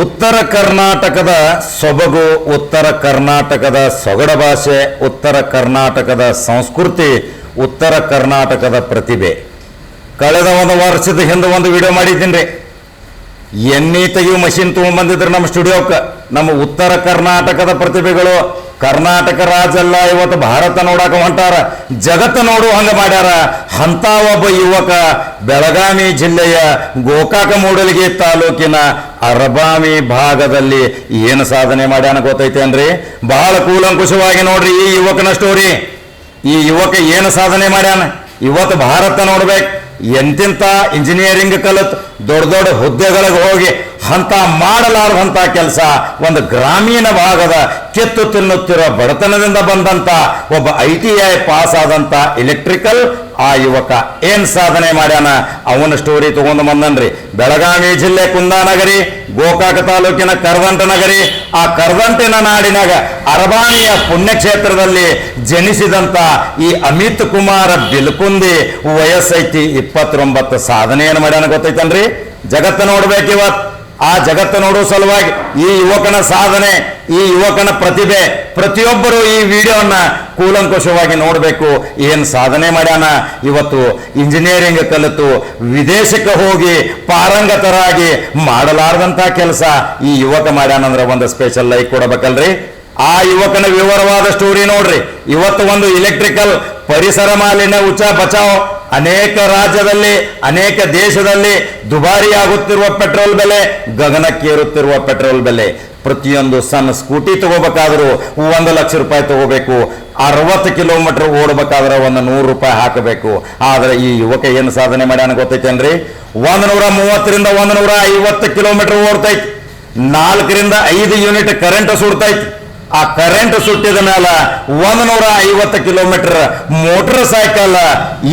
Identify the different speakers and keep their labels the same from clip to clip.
Speaker 1: ಉತ್ತರ ಕರ್ನಾಟಕದ ಸೊಬಗು, ಉತ್ತರ ಕರ್ನಾಟಕದ ಸೊಗಡ ಭಾಷೆ, ಉತ್ತರ ಕರ್ನಾಟಕದ ಸಂಸ್ಕೃತಿ, ಉತ್ತರ ಕರ್ನಾಟಕದ ಪ್ರತಿಭೆ. ಕಳೆದ ಒಂದು ವರ್ಷದ ಹಿಂದೆ ಒಂದು ವಿಡಿಯೋ ಮಾಡಿದ್ದೀನಿ ರೀ. ಎಣ್ಣೆ ತೆಗೆಯುವ ಮಷಿನ್ ತೊಗೊಂಬಂದಿದ್ರು ನಮ್ಮ ಸ್ಟುಡಿಯೋಕ್ಕೆ. ನಮ್ಮ ಉತ್ತರ ಕರ್ನಾಟಕದ ಪ್ರತಿಭೆಗಳು ಕರ್ನಾಟಕ ರಾಜ್ಯ ಅಲ್ಲ ಇವತ್ತು ಭಾರತ ನೋಡಕ ಹೊಂಟಾರ, ಜಗತ್ತು ನೋಡು ಹಂಗ ಮಾಡ್ಯಾರ. ಅಂತ ಒಬ್ಬ ಯುವಕ ಬೆಳಗಾವಿ ಜಿಲ್ಲೆಯ ಗೋಕಾಕ ಮೂಡಲಗಿ ತಾಲೂಕಿನ ಅರಬಾಮಿ ಭಾಗದಲ್ಲಿ ಏನು ಸಾಧನೆ ಮಾಡ್ಯಾನ ಗೊತ್ತೈತೇನ್ರಿ ಬಹಳ ಕೂಲಂಕುಷವಾಗಿ ನೋಡ್ರಿ ಈ ಯುವಕನ ಸ್ಟೋರಿ ಈ ಯುವಕ ಏನು ಸಾಧನೆ ಮಾಡ್ಯಾನ? ಇವತ್ತು ಭಾರತ ನೋಡ್ಬೇಕು ಎಂತಿಂತ ಇಂಜಿನಿಯರಿಂಗ್ ಕಲಿತು ದೊಡ್ಡ ದೊಡ್ಡ ಹುದ್ದೆಗಳಿಗೆ ಹೋಗಿ ಅಂತ ಮಾಡಲಾರದಂತ ಕೆಲಸ ಒಂದು ಗ್ರಾಮೀಣ ಭಾಗದ ಕೆತ್ತು ತಿನ್ನುತ್ತಿರೋ ಬಡತನದಿಂದ ಬಂದಂತ ಒಬ್ಬ ಐ ಟಿ ಐ ಪಾಸ್ ಆದಂತ ಎಲೆಕ್ಟ್ರಿಕಲ್ ಆ ಯುವಕ. ಏನ್ ಸಾಧನೆ ಮಾಡ್ಯಾನ? ಅವನ ಸ್ಟೋರಿ ತಗೊಂಡು ಬಂದನ್ರಿ. ಬೆಳಗಾವಿ ಜಿಲ್ಲೆ ಕುಂದಾನಗರಿ ಗೋಕಾಕ ತಾಲೂಕಿನ ಕರದಂಟ ನಗರಿ. ಆ ಕರದಂಟಿನ ನಾಡಿನಾಗ ಅರಬಾಣಿಯ ಪುಣ್ಯಕ್ಷೇತ್ರದಲ್ಲಿ ಜನಿಸಿದಂತ ಈ ಅಮಿತ್ ಕುಮಾರ ಬಿಲ್ಕುಂದಿ ವಯಸ್ಸೈತಿ ಇಪ್ಪತ್ತೊಂಬತ್ತು ಸಾಧನೆ ಏನು ಮಾಡ್ಯಾನ ಗೊತ್ತೈತನ್ರಿ? ಜಗತ್ತು ನೋಡ್ಬೇಕು ಇವತ್ತು ಆ ಜಗತ್ತು ನೋಡೋ ಸಲುವಾಗಿ ಈ ಯುವಕನ ಸಾಧನೆ, ಈ ಯುವಕನ ಪ್ರತಿಭೆ, ಪ್ರತಿಯೊಬ್ಬರು ಈ ವಿಡಿಯೋನ ಕೂಲಂಕುಷವಾಗಿ ನೋಡಬೇಕು. ಏನು ಸಾಧನೆ ಮಾಡ್ಯಾನ? ಇವತ್ತು ಇಂಜಿನಿಯರಿಂಗ್ ಕಲಿತು ವಿದೇಶಕ್ಕೆ ಹೋಗಿ ಪಾರಂಗತರಾಗಿ ಮಾಡಲಾರದಂತ ಕೆಲಸ ಈ ಯುವಕ ಮಾಡ್ಯಾನಂದ್ರೆ ಒಂದು ಸ್ಪೆಷಲ್ ಲೈಕ್ ಕೊಡಬೇಕಲ್ರಿ? ಆ ಯುವಕನ ವಿವರವಾದ ಸ್ಟೋರಿ ನೋಡ್ರಿ. ಇವತ್ತು ಒಂದು ಇಲೆಕ್ಟ್ರಿಕಲ್ ಪರಿಸರ ಮಾಲಿನ್ಯ ಉಚ್ಚ ಬಚಾವ್ ಅನೇಕ ರಾಜ್ಯದಲ್ಲಿ, ಅನೇಕ ದೇಶದಲ್ಲಿ ದುಬಾರಿಯಾಗುತ್ತಿರುವ ಪೆಟ್ರೋಲ್ ಬೆಲೆ, ಗಗನಕ್ಕೇರುತ್ತಿರುವ ಪೆಟ್ರೋಲ್ ಬೆಲೆ. ಪ್ರತಿಯೊಂದು ಸಣ್ಣ ಸ್ಕೂಟಿ ತಗೋಬೇಕಾದ್ರೂ ಒಂದು ಲಕ್ಷ ರೂಪಾಯಿ ತಗೋಬೇಕು. ಅರವತ್ತು ಕಿಲೋಮೀಟರ್ ಓಡಬೇಕಾದ್ರೆ ಒಂದು ನೂರು ರೂಪಾಯಿ ಹಾಕಬೇಕು. ಆದ್ರೆ ಈ ಯುವಕ ಏನು ಸಾಧನೆ ಮಾಡ್ಯಾನ ಗೊತ್ತೈತೇನ್ರಿ ಒಂದು ನೂರ ಮೂವತ್ತರಿಂದ ಒಂದು ನೂರ ಐವತ್ತು ಕಿಲೋಮೀಟರ್ ಓಡ್ತೈತಿ. ನಾಲ್ಕರಿಂದ ಐದು ಯೂನಿಟ್ ಕರೆಂಟ್ ಸುಡ್ತೈತಿ. ಆ ಕರೆಂಟ್ ಸುಟ್ಟಿದ ಮೇಲೆ ಒಂದು ನೂರ ಐವತ್ತು ಕಿಲೋಮೀಟರ್ ಮೋಟರ್ ಸೈಕಲ್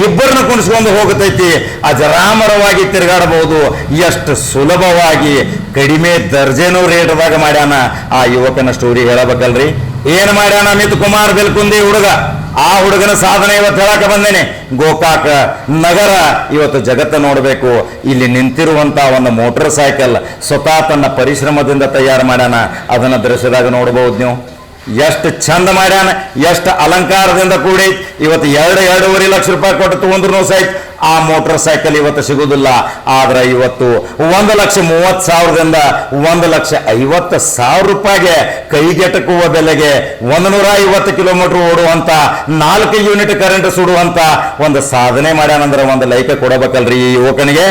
Speaker 1: ಇಬ್ಬರನ್ನ ಕುಣಿಸ್ಕೊಂಡು ಹೋಗತೈತಿ. ಅಜರಾಮರವಾಗಿ ತಿರುಗಾಡಬಹುದು ಎಷ್ಟು ಸುಲಭವಾಗಿ, ಕಡಿಮೆ ದರ್ಜೆನೂ ರೇಟ್ದಾಗ ಮಾಡ್ಯಾನ ಆ ಯುವಕನ ಸ್ಟೋರಿ ಹೇಳಬೇಕಲ್ರಿ? ಏನ್ ಮಾಡ್ಯಾನ ಅಮಿತ್ ಕುಮಾರ್ ಬೆಲ್ಕುಂದಿ ಹುಡುಗ. ಆ ಹುಡುಗನ ಸಾಧನೆ ಇವತ್ತು ಹೇಳಕ್ಕೆ ಬಂದೇನೆ. ಗೋಕಾಕ ನಗರ ಇವತ್ತು ಜಗತ್ತ ನೋಡಬೇಕು. ಇಲ್ಲಿ ನಿಂತಿರುವಂತ ಒಂದು ಮೋಟರ್ ಸೈಕಲ್ ಸ್ವತಃ ತನ್ನ ಪರಿಶ್ರಮದಿಂದ ತಯಾರು ಮಾಡ್ಯಾನ. ಅದನ್ನ ದೃಶ್ಯದಾಗ ನೋಡಬಹುದು ನೀವು. ಎಷ್ಟು ಚಂದ ಮಾಡ್ಯಾನ, ಎಷ್ಟು ಅಲಂಕಾರದಿಂದ ಕೂಡಿ. ಇವತ್ತು ಎರಡು ಎರಡೂವರೆ ಲಕ್ಷ ರೂಪಾಯಿ ಕೊಟ್ಟು ತಗೊಂಡ್ರು ಸಹಿತ ಆ ಮೋಟರ್ ಸೈಕಲ್ ಇವತ್ತು ಸಿಗುವುದಿಲ್ಲ ಆದ್ರೆ ಇವತ್ತು ಒಂದು ಲಕ್ಷ ಮೂವತ್ತು ಸಾವಿರದಿಂದ ಒಂದು ಲಕ್ಷ ಐವತ್ತು ಸಾವಿರ ರೂಪಾಯಿಗೆ ಕೈಗೆಟಕುವ ಬೆಲೆಗೆ ಒಂದು ನೂರ ಐವತ್ತು ಕಿಲೋಮೀಟರ್ ಓಡುವಂತ ನಾಲ್ಕು ಯೂನಿಟ್ ಕರೆಂಟ್ ಸುಡುವಂತ ಒಂದು ಸಾಧನೆ ಮಾಡ್ಯಾನಂದ್ರೆ ಒಂದು ಲೈಕ ಕೊಡಬೇಕಲ್ರಿ ಈ ಯುವಕನಿಗೆ.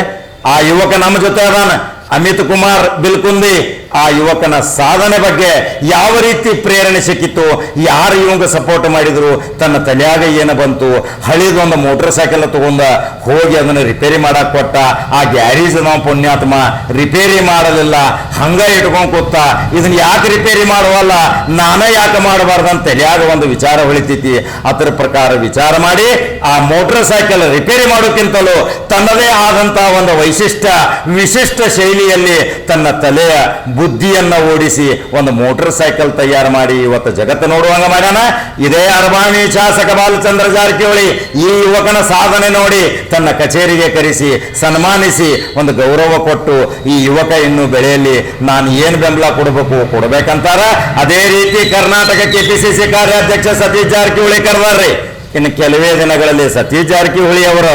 Speaker 1: ಆ ಯುವಕ ನಮ್ಮ ಜೊತೆ ಅದಾನ. ಅಮಿತ್ ಕುಮಾರ್ ಬಿಲ್ಕುಂದಿ. ಆ ಯುವಕನ ಸಾಧನೆ ಬಗ್ಗೆ ಯಾವ ರೀತಿ ಪ್ರೇರಣೆ ಸಿಕ್ಕಿತ್ತು? ಯಾರು ಇವಂಗ ಸಪೋರ್ಟ್ ಮಾಡಿದ್ರು? ತನ್ನ ತಲೆಯಾಗ ಏನು ಬಂತು? ಹಳಿದೊಂದು ಮೋಟರ್ ಸೈಕಲ್ ತಗೊಂಡ ಹೋಗಿ ಅದನ್ನ ರಿಪೇರಿ ಮಾಡಕ್ ಕೊಟ್ಟ. ಆ ಗ್ಯಾರೇಜ್ ನಾವು ಪುಣ್ಯಾತ್ಮ ರಿಪೇರಿ ಮಾಡಲಿಲ್ಲ. ಹಂಗ ಇಟ್ಕೊಂಡ್ ಕೂತ. ಇದನ್ನ ಯಾಕೆ ರಿಪೇರಿ ಮಾಡುವಲ್ಲ? ನಾನೇ ಯಾಕೆ ಮಾಡಬಾರ್ದಂತ ತಲೆಯಾಗ ಒಂದು ವಿಚಾರ ಹೊಳಿತೈತಿ. ಅದರ ಪ್ರಕಾರ ವಿಚಾರ ಮಾಡಿ ಆ ಮೋಟರ್ ಸೈಕಲ್ ರಿಪೇರಿ ಮಾಡೋಕ್ಕಿಂತಲೂ ತನ್ನದೇ ಆದಂತಹ ಒಂದು ವೈಶಿಷ್ಟ್ಯ ವಿಶಿಷ್ಟ ಶೈಲಿಯಲ್ಲಿ ತನ್ನ ತಲೆಯ ಬುದ್ಧಿಯನ್ನ ಓಡಿಸಿ ಒಂದು ಮೋಟರ್ ಸೈಕಲ್ ತಯಾರು ಮಾಡಿ ಇವತ್ತು ಜಗತ್ತು ನೋಡುವಂಗ ಮಾಡ್ಯಾನ. ಇದೇ ಅರ್ಬಾಣಿ ಶಾಸಕ ಬಾಲಚಂದ್ರ ಜಾರಕಿಹೊಳಿ ಈ ಯುವಕನ ಸಾಧನೆ ನೋಡಿ ತನ್ನ ಕಚೇರಿಗೆ ಕರೆಸಿ, ಸನ್ಮಾನಿಸಿ, ಒಂದು ಗೌರವ ಕೊಟ್ಟು ಈ ಯುವಕ ಇನ್ನು ಬೆಳೆಯಲ್ಲಿ ನಾನು ಏನು ಬೆಂಬಲ ಕೊಡಬೇಕು ಕೊಡಬೇಕಂತಾರ? ಅದೇ ರೀತಿ ಕರ್ನಾಟಕ ಕೆಪಿಸಿಸಿ ಕಾರ್ಯಾಧ್ಯಕ್ಷ ಸತೀಶ್ ಜಾರಕಿಹೊಳಿ ಕರೆದಾರ್ರಿ. ಇನ್ನು ಕೆಲವೇ ದಿನಗಳಲ್ಲಿ ಸತೀಶ್ ಜಾರಕಿಹೊಳಿ ಅವರು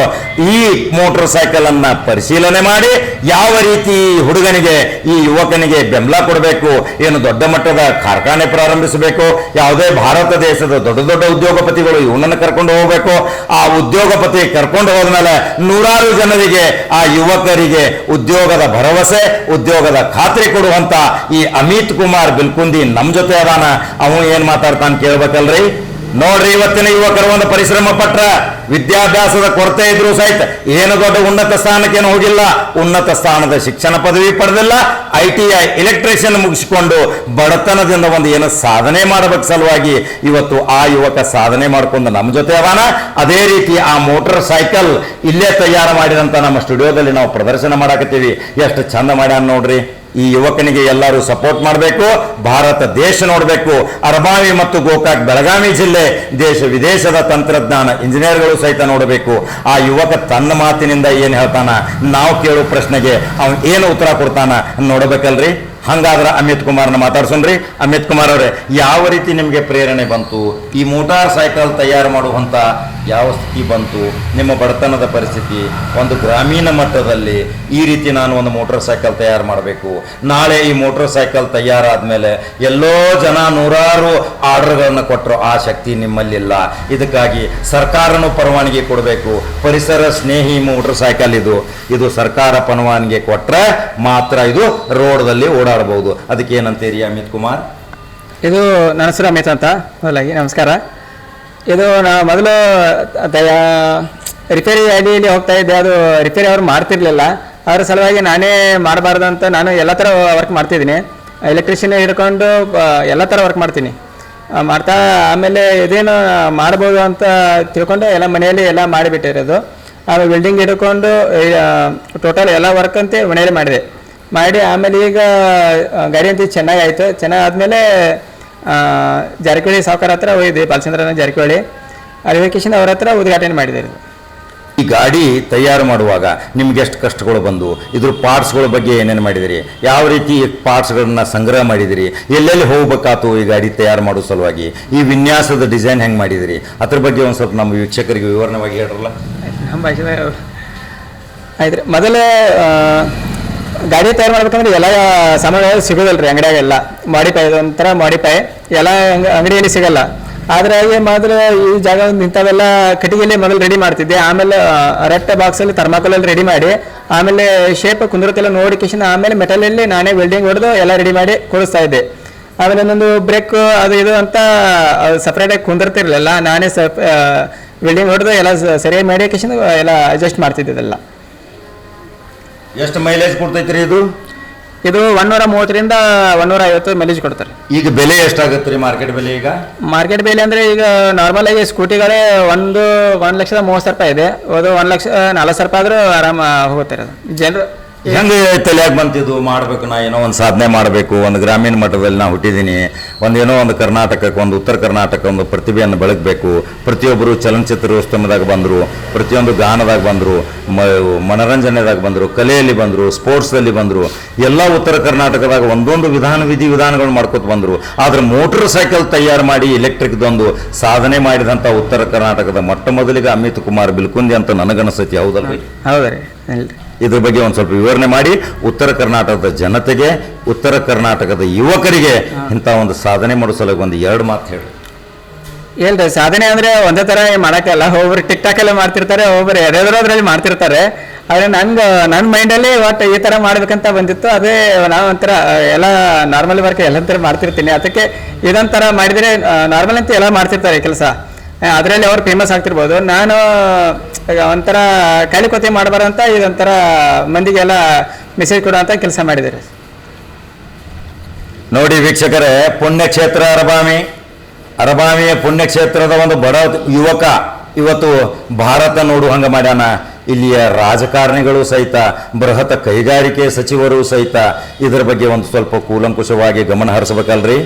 Speaker 1: ಈ ಮೋಟರ್ ಸೈಕಲ್ ಅನ್ನ ಪರಿಶೀಲನೆ ಮಾಡಿ ಯಾವ ರೀತಿ ಹುಡುಗನಿಗೆ, ಈ ಯುವಕನಿಗೆ ಬೆಂಬಲ ಕೊಡಬೇಕು, ಏನು ದೊಡ್ಡ ಮಟ್ಟದ ಕಾರ್ಖಾನೆ ಪ್ರಾರಂಭಿಸಬೇಕು, ಯಾವುದೇ ಭಾರತ ದೇಶದ ದೊಡ್ಡ ದೊಡ್ಡ ಉದ್ಯೋಗಪತಿಗಳು ಇವನನ್ನು ಕರ್ಕೊಂಡು ಹೋಗಬೇಕು, ಆ ಉದ್ಯೋಗಪತಿ ಕರ್ಕೊಂಡು ಹೋದ್ಮೇಲೆ ನೂರಾರು ಜನರಿಗೆ, ಆ ಯುವಕರಿಗೆ ಉದ್ಯೋಗದ ಭರವಸೆ, ಉದ್ಯೋಗದ ಖಾತ್ರಿ ಕೊಡುವಂತ ಈ ಅಮಿತ್ ಕುಮಾರ್ ಬಿಲ್ಕುಂದಿ ನಮ್ಮ ಜೊತೆ ಅದಾನ. ಅವನು ಏನ್ ಮಾತಾಡ್ತಾನೆ ಕೇಳ್ಬೇಕಲ್ರಿ? ನೋಡ್ರಿ ಇವತ್ತಿನ ಯುವಕರು ಒಂದು ಪರಿಶ್ರಮ ಪಟ್ರ. ವಿದ್ಯಾಭ್ಯಾಸದ ಕೊರತೆ ಇದ್ರು ಸಹಿತ ಏನು ದೊಡ್ಡ ಉನ್ನತ ಸ್ಥಾನಕ್ಕೇನು ಹೋಗಿಲ್ಲ. ಉನ್ನತ ಸ್ಥಾನದ ಶಿಕ್ಷಣ ಪದವಿ ಪಡೆದಿಲ್ಲ. ಐ ಟಿ ಐ ಎಲೆಕ್ಟ್ರಿಷಿಯನ್ ಮುಗಿಸಿಕೊಂಡು ಬಡತನದಿಂದ ಒಂದು ಏನು ಸಾಧನೆ ಮಾಡಬೇಕು ಸಲುವಾಗಿ ಇವತ್ತು ಆ ಯುವಕ ಸಾಧನೆ ಮಾಡ್ಕೊಂಡು ನಮ್ಮ ಜೊತೆ ಅವಾನ ಅದೇ ರೀತಿ ಆ ಮೋಟರ್ ಸೈಕಲ್ ಇಲ್ಲೇ ತಯಾರು ಮಾಡಿದಂತ ನಮ್ಮ ಸ್ಟುಡಿಯೋದಲ್ಲಿ ನಾವು ಪ್ರದರ್ಶನ ಮಾಡಾಕತ್ತೀವಿ. ಎಷ್ಟು ಚಂದ ಮಾಡ್ಯಾನ ನೋಡ್ರಿ. ಈ ಯುವಕನಿಗೆ ಎಲ್ಲರೂ ಸಪೋರ್ಟ್ ಮಾಡಬೇಕು, ಭಾರತ ದೇಶ ನೋಡಬೇಕು. ಅರಬಾವಿ ಮತ್ತು ಗೋಕಾಕ್, ಬೆಳಗಾವಿ ಜಿಲ್ಲೆ, ದೇಶ ವಿದೇಶದ ತಂತ್ರಜ್ಞಾನ ಇಂಜಿನಿಯರ್ಗಳು ಸಹಿತ ನೋಡಬೇಕು. ಆ ಯುವಕ ತನ್ನ ಮಾತಿನಿಂದ ಏನು ಹೇಳ್ತಾನ? ನಾವು ಕೇಳೋ ಪ್ರಶ್ನೆಗೆ ಅವನು ಏನು ಉತ್ತರ ಕೊಡ್ತಾನ? ನೋಡಬೇಕಲ್ರಿ? ಹಂಗಾದ್ರೆ ಅಮಿತ್ ಕುಮಾರ್ನ ಮಾತಾಡ್ಸೋಣ್ರಿ. ಅಮಿತ್ ಕುಮಾರ್ ಅವರೇ, ಯಾವ ರೀತಿ ನಿಮಗೆ ಪ್ರೇರಣೆ ಬಂತು? ಈ ಮೋಟಾರ್ ಸೈಕಲ್ ತಯಾರು ಮಾಡುವಂಥ ಯಾವ ಸ್ಥಿತಿ ಬಂತು? ನಿಮ್ಮ ಬಡತನದ ಪರಿಸ್ಥಿತಿ, ಒಂದು ಗ್ರಾಮೀಣ ಮಟ್ಟದಲ್ಲಿ ಈ ರೀತಿ ನಾನು ಒಂದು ಮೋಟಾರ್ ಸೈಕಲ್ ತಯಾರು ಮಾಡಬೇಕು. ನಾಳೆ ಈ ಮೋಟಾರ್ ಸೈಕಲ್ ತಯಾರಾದ್ಮೇಲೆ ಎಲ್ಲೋ ಜನ ನೂರಾರು ಆರ್ಡರ್ಗಳನ್ನು ಕೊಟ್ಟರು ಆ ಶಕ್ತಿ ನಿಮ್ಮಲ್ಲಿಲ್ಲ. ಇದಕ್ಕಾಗಿ ಸರ್ಕಾರನೂ ಪರವಾನಗಿ ಕೊಡಬೇಕು. ಪರಿಸರ ಸ್ನೇಹಿ ಮೋಟಾರ್ ಸೈಕಲ್ ಇದು. ಇದು ಸರ್ಕಾರ ಪರವಾನಗಿ ಕೊಟ್ಟರೆ ಮಾತ್ರ ಇದು ರೋಡ್ದಲ್ಲಿ ಓಡಾಡಬಹುದು ಅದಕ್ಕೆ ಏನಂತೀರಿ ಅಮಿತ್ ಕುಮಾರ್?
Speaker 2: ಇದು ನನ್ನ ಹೆಸರು ಅಮಿತ್ ಅಂತ, ಮೊದಲಾಗಿ ನಮಸ್ಕಾರ. ಇದು ನಾ ಮೊದಲು ರಿಪೇರಿ ಅಡಿಯಲ್ಲಿ ಹೋಗ್ತಾ ಇದ್ದೆ, ಅದು ರಿಪೇರಿ ಅವ್ರು ಮಾಡ್ತಿರ್ಲಿಲ್ಲ. ಅದ್ರ ಸಲುವಾಗಿ ನಾನೇ ಮಾಡಬಾರ್ದು ಅಂತ ನಾನು ಎಲ್ಲ ಥರ ವರ್ಕ್ ಮಾಡ್ತಿದ್ದೀನಿ. ಎಲೆಕ್ಟ್ರಿಷಿಯನ್ ಹಿಡ್ಕೊಂಡು ಎಲ್ಲ ಥರ ವರ್ಕ್ ಮಾಡ್ತೀನಿ. ಮಾಡ್ತಾ ಆಮೇಲೆ ಇದೇನು ಮಾಡ್ಬೋದು ಅಂತ ತಿಳ್ಕೊಂಡು ಎಲ್ಲ ಮನೆಯಲ್ಲಿ ಎಲ್ಲ ಮಾಡಿಬಿಟ್ಟಿರೋದು. ಆಮೇಲೆ ವೆಲ್ಡಿಂಗ್ ಹಿಡ್ಕೊಂಡು ಟೋಟಲ್ ಎಲ್ಲ ವರ್ಕ್ ಅಂತ ಮನೆಯಲ್ಲಿ ಮಾಡಿದೆ. ಮಾಡಿ ಆಮೇಲೆ ಈಗ ಗಾಡಿ ಅಂತ ಚೆನ್ನಾಗಿ ಆಯಿತು. ಚೆನ್ನಾಗಿ ಆದಮೇಲೆ ಜಾರಕಿಹೊಳಿ ಸಾವುಕಾರ ಹತ್ರ ಹೋಗಿದ್ವಿ ಬಾಲಚಂದ್ರನ ಜಾರಕಿಹೊಳಿ. ವೆಕೇಶನ್ ಅವ್ರ ಹತ್ರ ಉದ್ಘಾಟನೆ ಮಾಡಿದ್ದಾರೆ.
Speaker 1: ಈ ಗಾಡಿ ತಯಾರು ಮಾಡುವಾಗ ನಿಮ್ಗೆ ಎಷ್ಟು ಕಷ್ಟಗಳು ಬಂದು ಇದ್ರ ಪಾರ್ಟ್ಸ್ಗಳ ಬಗ್ಗೆ ಏನೇನು ಮಾಡಿದಿರಿ? ಯಾವ ರೀತಿ ಪಾರ್ಟ್ಸ್ಗಳನ್ನ ಸಂಗ್ರಹ ಮಾಡಿದಿರಿ? ಎಲ್ಲೆಲ್ಲಿ ಹೋಗ್ಬೇಕಾತು ಈ ಗಾಡಿ ತಯಾರು ಮಾಡೋ ಸಲುವಾಗಿ? ಈ ವಿನ್ಯಾಸದ ಡಿಸೈನ್ ಹೆಂಗೆ ಮಾಡಿದಿರಿ? ಅದ್ರ ಬಗ್ಗೆ ಒಂದು ಸ್ವಲ್ಪ ನಮ್ಮ ವೀಕ್ಷಕರಿಗೆ ವಿವರಣವಾಗಿ ಹೇಳ್ರಲ್ಲ?
Speaker 2: ನಮ್ಮ ಭಾಷೆ ಆಯ್ತು ರೀ ಮೊದಲೇ ಗಾಡಿ ತಯಾರು ಮಾಡ್ಬೇಕಂದ್ರೆ ಎಲ್ಲ ಸಿಗೋದಲ್ಲ ರೀ ಅಂಗಡಿಯಾಗೆಲ್ಲ. ಮಾಡಿಫೈ ಒಂಥರ ಮಾಡಿಫೈ ಎಲ್ಲ ಅಂಗ- ಅಂಗಡಿಯಲ್ಲಿ ಸಿಗಲ್ಲ. ಆದ್ರೆ ಹಾಗೆ ಮಾತ್ರ ಈ ಜಾಗ ಇಂಥವೆಲ್ಲ ಕಟ್ಟಿಗೆಯಲ್ಲಿ ಮೊದಲು ರೆಡಿ ಮಾಡ್ತಿದ್ದೆ. ಆಮೇಲೆ ರಟ್ಟ ಬಾಕ್ಸಲ್ಲಿ ಥರ್ಮಾಕೋಲಲ್ಲಿ ರೆಡಿ ಮಾಡಿ, ಆಮೇಲೆ ಶೇಪ್ ಕುಂದ್ರತೆಲ್ಲ ನೋಡಿ ಕಿಶನ್ ಆಮೇಲೆ ಮೆಟಲಲ್ಲಿ ನಾನೇ ವೆಲ್ಡಿಂಗ್ ಹೊಡೆದು ಎಲ್ಲ ರೆಡಿ ಮಾಡಿ ಕೊಡಿಸ್ತಾ ಇದ್ದೆ. ಆಮೇಲೆ ಒಂದೊಂದು ಬ್ರೇಕ್ ಅದು ಇದು ಅಂತ ಸಪ್ರೇಟಾಗಿ ಕುಂದಿರ್ತಿರ್ಲಿಲ್ಲ. ನಾನೇ ಸಪ್ ವೆಲ್ಡಿಂಗ್ ಹೊಡೆದು ಎಲ್ಲ ಸರಿಯಾಗಿ ಮಾಡಿ ಕಿಶನ್ ಎಲ್ಲ ಅಡ್ಜಸ್ಟ್ ಮಾಡ್ತಿದ್ದಿದ್ದೆಲ್ಲ
Speaker 1: ಎಷ್ಟು ಮೈಲೇಜ್ ಕೊಡ್ತೈತ್ರಿ ಇದು?
Speaker 2: ಇದು ಒನ್ನೂರ ಮೂವತ್ತರಿಂದ ಒನ್ನೂರ ಐವತ್ತು ಮೈಲೇಜ್ ಕೊಡ್ತಾರೆ.
Speaker 1: ಈಗ ಬೆಲೆ ಎಷ್ಟಾಗತ್ತೆ ರೀ ಮಾರ್ಕೆಟ್ ಬೆಲೆ ಈಗ?
Speaker 2: ಮಾರ್ಕೆಟ್ ಬೆಲೆ ಅಂದರೆ ಈಗ ನಾರ್ಮಲ್ ಆಗಿ ಸ್ಕೂಟಿಗಳೇ ಒಂದು ಒಂದು ಲಕ್ಷದ ಮೂವತ್ತು ಸಾವಿರ ರೂಪಾಯಿ ಇದೆ. ಅದು ಒಂದು ಲಕ್ಷ ನಲ್ವತ್ತು ಸಾವಿರ ರೂಪಾಯಿ ಆದರೂ ಆರಾಮ ಹೋಗುತ್ತೆ ಅದು. ಜನರು
Speaker 1: ಹೆಂಗೆ ತಲೆಯಾಗ ಬಂತಿದ್ದು ಮಾಡಬೇಕು ನಾ ಏನೋ ಒಂದು ಸಾಧನೆ ಮಾಡಬೇಕು ಒಂದು ಗ್ರಾಮೀಣ ಮಟ್ಟದಲ್ಲಿ ನಾ ಹುಟ್ಟಿದ್ದೀನಿ ಒಂದು ಏನೋ ಒಂದು ಕರ್ನಾಟಕಕ್ಕೆ ಒಂದು ಉತ್ತರ ಕರ್ನಾಟಕ ಒಂದು ಪ್ರತಿಭೆಯನ್ನು ಬೆಳಗಬೇಕು. ಪ್ರತಿಯೊಬ್ಬರು ಚಲನಚಿತ್ರೋದ್ಯಮದಾಗ ಬಂದರು ಪ್ರತಿಯೊಂದು ಗಾನದಾಗ ಬಂದರು ಮನರಂಜನೆದಾಗ ಬಂದರು ಕಲೆಯಲ್ಲಿ ಬಂದರು ಸ್ಪೋರ್ಟ್ಸಲ್ಲಿ ಬಂದರು ಎಲ್ಲ ಉತ್ತರ ಕರ್ನಾಟಕದಾಗ ಒಂದೊಂದು ವಿಧಾನ ವಿಧಿ ವಿಧಾನಗಳು ಮಾಡ್ಕೊತ ಬಂದರು. ಆದ್ರೆ ಮೋಟರ್ ಸೈಕಲ್ ತಯಾರು ಮಾಡಿ ಎಲೆಕ್ಟ್ರಿಕ್ದೊಂದು ಸಾಧನೆ ಮಾಡಿದಂಥ ಉತ್ತರ ಕರ್ನಾಟಕದ ಮೊಟ್ಟ ಮೊದಲಿಗೆ ಅಮಿತ್ ಕುಮಾರ್ ಬಿಲ್ಕುಂದಿ ಅಂತ ನನಗನ್ನಿಸ್ತೈತಿ. ಹೌದಲ್ಲ
Speaker 2: ಹೌದಾ ರೀ ಇಲ್ಲ ರೀ
Speaker 1: ಇದ್ರ ಬಗ್ಗೆ ಒಂದು ಸ್ವಲ್ಪ ವಿವರಣೆ ಮಾಡಿ. ಉತ್ತರ ಕರ್ನಾಟಕದ ಜನತೆಗೆ ಉತ್ತರ ಕರ್ನಾಟಕದ ಯುವಕರಿಗೆ ಇಂಥ ಒಂದು ಸಾಧನೆ ಮಾಡೋ ಸಲುವಾಗಿ ಒಂದು ಎರಡು ಮಾತು ಹೇಳಿ.
Speaker 2: ಹೇಳ್ರಿ ಸಾಧನೆ ಅಂದ್ರೆ ಒಂದೇ ತರ ಮಾಡಕ್ಕಲ್ಲ ಒಬ್ಬರು ಟಿಕ್ ಟಾಕ್ ಎಲ್ಲ ಮಾಡ್ತಿರ್ತಾರೆ ಒಬ್ಬರು ಎದೆದ್ರಲ್ಲಿ ಮಾಡ್ತಿರ್ತಾರೆ. ಆದ್ರೆ ನನ್ಗೆ ನನ್ನ ಮೈಂಡಲ್ಲಿ ಒಟ್ಟು ಈ ತರ ಮಾಡ್ಬೇಕಂತ ಬಂದಿತ್ತು. ಅದೇ ನಾವು ಒಂಥರ ಎಲ್ಲ ನಾರ್ಮಲ್ ವರ್ಕ್ ಎಲ್ಲ ಥರ ಮಾಡ್ತಿರ್ತೀನಿ. ಅದಕ್ಕೆ ಇದೊಂಥರ ಮಾಡಿದ್ರೆ ನಾರ್ಮಲ್ ಅಂತ ಎಲ್ಲ ಮಾಡ್ತಿರ್ತಾರೆ ಕೆಲಸ. ಅದರಲ್ಲಿ ಅವ್ರು ಫೇಮಸ್ ಆಗ್ತಿರ್ಬೋದು. ನಾನು, ಈಗ ಒಂಥರ ಖಾಲಿ ಕೊತ್ತೆ ಮಾಡಬಾರಂತ ಇದೊಂಥರ ಮಂದಿಗೆಲ್ಲ ಮೆಸೇಜ್ ಕೊಡೋ ಅಂತ ಕೆಲಸ ಮಾಡಿದ್ದಾರೆ
Speaker 1: ನೋಡಿ ವೀಕ್ಷಕರೇ, ಪುಣ್ಯಕ್ಷೇತ್ರ ಅರಬಾಮಿ. ಅರಬಾಮಿಯ ಪುಣ್ಯಕ್ಷೇತ್ರದ ಒಂದು ಬಡ ಯುವಕ ಇವತ್ತು ಭಾರತ ನೋಡು ಹಂಗ ಮಾಡ್ಯಾನ. ಇಲ್ಲಿಯ ರಾಜಕಾರಣಿಗಳು ಸಹಿತ, ಬೃಹತ್ ಕೈಗಾರಿಕೆ ಸಚಿವರು ಸಹಿತ ಇದರ ಬಗ್ಗೆ ಒಂದು ಸ್ವಲ್ಪ ಕೂಲಂಕುಷವಾಗಿ ಗಮನ ಹರಿಸಬೇಕಲ್ರಿ.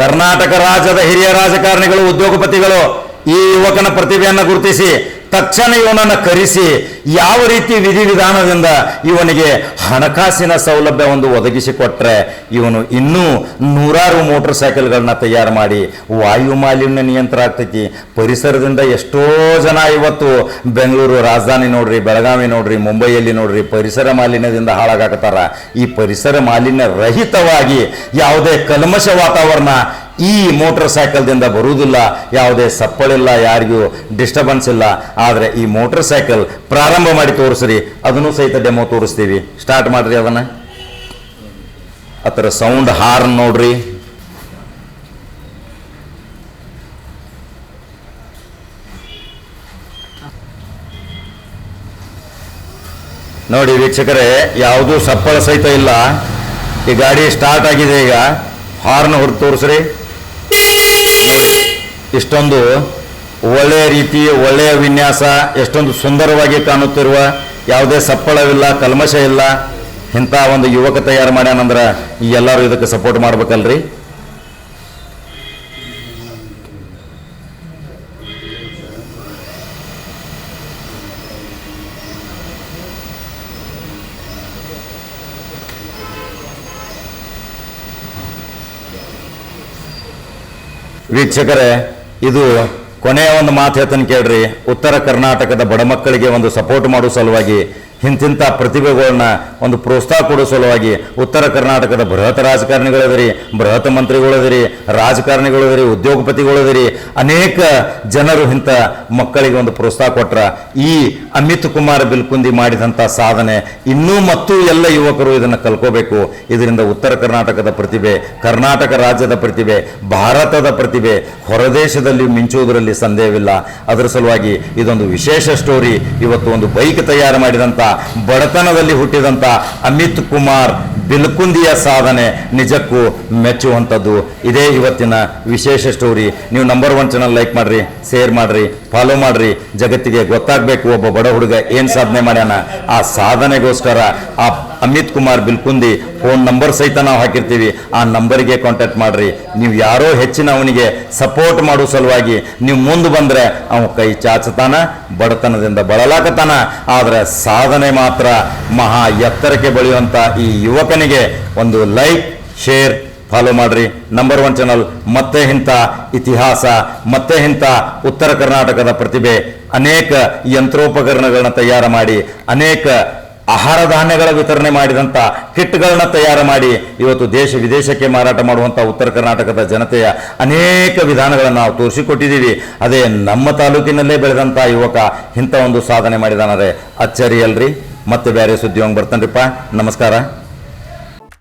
Speaker 1: ಕರ್ನಾಟಕ ರಾಜ್ಯದ ಹಿರಿಯ ರಾಜಕಾರಣಿಗಳು, ಉದ್ಯೋಗಪತಿಗಳು ಈ ಯುವಕನ ಪ್ರತಿಭೆಯನ್ನು ಗುರುತಿಸಿ, ತಕ್ಷಣ ಇವನನ್ನು ಕರೆಸಿ, ಯಾವ ರೀತಿ ವಿಧಿವಿಧಾನದಿಂದ ಇವನಿಗೆ ಹಣಕಾಸಿನ ಸೌಲಭ್ಯ ಒಂದು ಒದಗಿಸಿಕೊಟ್ರೆ ಇವನು ಇನ್ನೂ ನೂರಾರು ಮೋಟರ್ ಸೈಕಲ್ಗಳನ್ನ ತಯಾರು ಮಾಡಿ ವಾಯು ಮಾಲಿನ್ಯ ನಿಯಂತ್ರಣ ಆಗ್ತೈತಿ. ಪರಿಸರದಿಂದ ಎಷ್ಟೋ ಜನ ಇವತ್ತು ಬೆಂಗಳೂರು ರಾಜಧಾನಿ ನೋಡ್ರಿ, ಬೆಳಗಾವಿ ನೋಡ್ರಿ, ಮುಂಬೈಯಲ್ಲಿ ನೋಡ್ರಿ, ಪರಿಸರ ಮಾಲಿನ್ಯದಿಂದ ಹಾಳಾಗಕತ್ತಾರ. ಈ ಪರಿಸರ ಮಾಲಿನ್ಯ ರಹಿತವಾಗಿ ಯಾವುದೇ ಕಲ್ಮಶ ವಾತಾವರಣ ಈ ಮೋಟರ್ ಸೈಕಲ್ದಿಂದ ಬರುವುದಿಲ್ಲ, ಯಾವುದೇ ಸಪ್ಪಳಿಲ್ಲ ಯಾರಿಗೂ ಡಿಸ್ಟರ್ಬೆನ್ಸ್ ಇಲ್ಲ. ಆದರೆ ಈ ಮೋಟರ್ ಸೈಕಲ್ ಪ್ರಾರಂಭ ಮಾಡಿ ತೋರಿಸ್ರಿ, ಅದನ್ನು ಸಹಿತ ಡೆಮೋ ತೋರಿಸ್ತೀವಿ. ಸ್ಟಾರ್ಟ್ ಮಾಡ್ರಿ ಅದನ್ನ ಅದರ ಸೌಂಡ್ ಹಾರ್ನ್ ನೋಡ್ರಿ. ನೋಡಿ ವೀಕ್ಷಕರೇ, ಯಾವುದೂ ಸಪ್ಪಳ ಸಹಿತ ಇಲ್ಲ. ಈ ಗಾಡಿ ಸ್ಟಾರ್ಟ್ ಆಗಿದೆ ಈಗ. ಹಾರ್ನ್ ಹೊಡೆದು ತೋರಿಸ್ರಿ. ಇಷ್ಟೊಂದು ಒಳ್ಳೆಯ ರೀತಿ ಒಳ್ಳೆಯ ವಿನ್ಯಾಸ, ಎಷ್ಟೊಂದು ಸುಂದರವಾಗಿ ಕಾಣುತ್ತಿರುವ ಯಾವುದೇ ಸಪ್ಪಳವಿಲ್ಲ, ಕಲ್ಮಶ ಇಲ್ಲ, ಇಂಥ ಒಂದು ಯುವಕ ತಯಾರು ಮಾಡ್ಯಾನಂದ್ರೆ ಈ ಎಲ್ಲರೂ ಇದಕ್ಕೆ ಸಪೋರ್ಟ್ ಮಾಡ್ಬೇಕಲ್ರಿ? ವೀಕ್ಷಕರೇ ಇದು ಕೊನೆಯ ಒಂದು ಮಾತು ಹೇಳ್ತಾನೆ ಕೇಳ್ರಿ. ಉತ್ತರ ಕರ್ನಾಟಕದ ಬಡ ಮಕ್ಕಳಿಗೆ ಒಂದು ಸಪೋರ್ಟ್ ಮಾಡೋ ಸಲುವಾಗಿ ಇಂತಿಂಥ ಪ್ರತಿಭೆಗಳನ್ನ ಒಂದು ಪ್ರೋತ್ಸಾಹ ಕೊಡೋ ಸಲುವಾಗಿ ಉತ್ತರ ಕರ್ನಾಟಕದ ಬೃಹತ್ ರಾಜಕಾರಣಿಗಳದಿರಿ, ಬೃಹತ್ ಮಂತ್ರಿಗಳದಿರಿ, ರಾಜಕಾರಣಿಗಳದಿರಿ, ಉದ್ಯೋಗಪತಿಗಳದಿರಿ, ಅನೇಕ ಜನರು ಇಂಥ ಮಕ್ಕಳಿಗೆ ಒಂದು ಪ್ರೋತ್ಸಾಹ ಕೊಟ್ರ ಈ ಅಮಿತ್ ಕುಮಾರ್ ಬಿಲ್ಕುಂದಿ ಮಾಡಿದಂಥ ಸಾಧನೆ ಇನ್ನೂ ಮತ್ತು ಎಲ್ಲ ಯುವಕರು ಇದನ್ನು ಕಲ್ಕೋಬೇಕು. ಇದರಿಂದ ಉತ್ತರ ಕರ್ನಾಟಕದ ಪ್ರತಿಭೆ, ಕರ್ನಾಟಕ ರಾಜ್ಯದ ಪ್ರತಿಭೆ, ಭಾರತದ ಪ್ರತಿಭೆ ಹೊರದೇಶದಲ್ಲಿ ಮಿಂಚುವುದರಲ್ಲಿ ಸಂದೇಹವಿಲ್ಲ. ಅದರ ಸಲುವಾಗಿ ಇದೊಂದು ವಿಶೇಷ ಸ್ಟೋರಿ ಇವತ್ತು ಒಂದು ಬೈಕ್ ತಯಾರು ಮಾಡಿದಂಥ ಬಡತನದಲ್ಲಿ ಹುಟ್ಟಿದಂಥ ಅಮಿತ್ ಕುಮಾರ್ ಬಿಲ್ಕುಂದಿಯ ಸಾಧನೆ ನಿಜಕ್ಕೂ ಮೆಚ್ಚುವಂಥದ್ದು. ಇದೇ ಇವತ್ತಿನ ವಿಶೇಷ ಸ್ಟೋರಿ ನೀವು ನಂಬರ್ ಒನ್ ಚಾನಲ್ ಲೈಕ್ ಮಾಡ್ರಿ ಶೇರ್ ಮಾಡ್ರಿ ಫಾಲೋ ಮಾಡ್ರಿ. ಜಗತ್ತಿಗೆ ಗೊತ್ತಾಗಬೇಕು ಒಬ್ಬ ಬಡ ಹುಡುಗ ಏನು ಸಾಧನೆ ಮಾಡ್ಯಾನ. ಆ ಸಾಧನೆಗೋಸ್ಕರ ಆ ಅಮಿತ್ ಕುಮಾರ್ ಬಿಲ್ಕುಂದಿ ಫೋನ್ ನಂಬರ್ ಸಹಿತ ನಾವು ಹಾಕಿರ್ತೀವಿ. ಆ ನಂಬರಿಗೆ ಕಾಂಟ್ಯಾಕ್ಟ್ ಮಾಡ್ರಿ. ನೀವು ಯಾರೋ ಹೆಚ್ಚಿನ ಅವನಿಗೆ ಸಪೋರ್ಟ್ ಮಾಡೋ ಸಲುವಾಗಿ ನೀವು ಮುಂದೆ ಬಂದರೆ ಅವನು ಕೈ ಚಾಚತಾನ, ಬಡತನದಿಂದ ಬಳಲಾಕತಾನ ಆದರೆ ಸಾಧನೆ ಮಾತ್ರ ಮಹಾ ಎತ್ತರಕ್ಕೆ ಬೆಳೆಯುವಂಥ ಈ ಯುವಕನಿಗೆ ಒಂದು ಲೈಕ್ ಶೇರ್ ಫಾಲೋ ಮಾಡ್ರಿ. ನಂಬರ್ ಒನ್ ಚಾನಲ್ ಮತ್ತೆ ಇಂಥ ಇತಿಹಾಸ, ಮತ್ತೆ ಇಂಥ ಉತ್ತರ ಕರ್ನಾಟಕದ ಪ್ರತಿಭೆ. ಅನೇಕ ಯಂತ್ರೋಪಕರಣಗಳನ್ನ ತಯಾರು ಮಾಡಿ, ಅನೇಕ ಆಹಾರ ಧಾನ್ಯಗಳ ವಿತರಣೆ ಮಾಡಿದಂಥ ಕಿಟ್ಗಳನ್ನ ತಯಾರು ಮಾಡಿ ಇವತ್ತು ದೇಶ ವಿದೇಶಕ್ಕೆ ಮಾರಾಟ ಮಾಡುವಂಥ ಉತ್ತರ ಕರ್ನಾಟಕದ ಜನತೆಯ ಅನೇಕ ವಿಧಾನಗಳನ್ನು ನಾವು ತೋರಿಸಿಕೊಟ್ಟಿದ್ದೀವಿ. ಅದೇ ನಮ್ಮ ತಾಲೂಕಿನಲ್ಲೇ ಬೆಳೆದಂಥ ಯುವಕ ಇಂಥ ಒಂದು ಸಾಧನೆ ಮಾಡಿದಾನರೆ ಅಚ್ಚರಿ ಅಲ್ರಿ ಮತ್ತೆ ಬೇರೆ ಸುದ್ದಿ ಹೋಗಿ ಬರ್ತಾನ್ರಿಪ್ಪ. ನಮಸ್ಕಾರ.